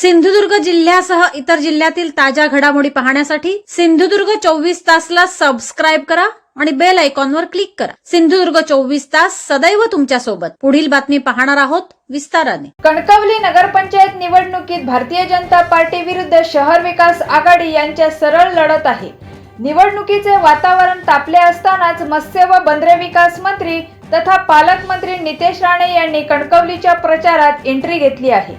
सिंधुदुर्ग जिल्ह्यासह इतर जिल्ह्यातील ताज्या घडामोडी पाहण्यासाठी सिंधुदुर्ग चोवीस तासला सबस्क्राईब करा आणि बेल आयकॉनवर क्लिक करा. सिंधुदुर्ग चोवीस तास सदैव तुमच्यासोबत पुढील बातमी पाहणार आहोत विस्ताराने. कणकवली नगरपंचायत निवडणुकीत भारतीय जनता पार्टी विरुद्ध शहर विकास आघाडी यांच्या सरळ लढत आहे. निवडणुकीचे वातावरण तापले असतानाच मत्स्य व बंदरे विकास मंत्री तथा पालकमंत्री नितेश राणे यांनी कणकवलीच्या प्रचारात एंट्री घेतली आहे.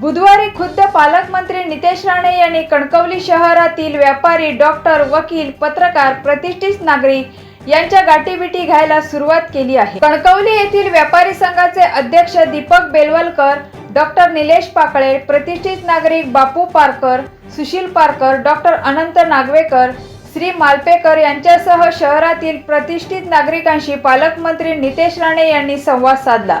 बुधवारी खुद्द पालकमंत्री नितेश राणे यांनी कणकवली शहरातील व्यापारी डॉक्टर वकील पत्रकार प्रतिष्ठित नागरिक यांच्या गाठीबिटी घ्यायला सुरुवात केली आहे. कणकवली येथील व्यापारी संघाचे अध्यक्ष दीपक बेलवलकर डॉक्टर निलेश पाकळे प्रतिष्ठित नागरिक बापू पारकर सुशील पारकर डॉक्टर अनंत नागवेकर श्री मालपेकर यांच्यासह शहरातील प्रतिष्ठित नागरिकांशी पालकमंत्री नितेश राणे यांनी संवाद साधला.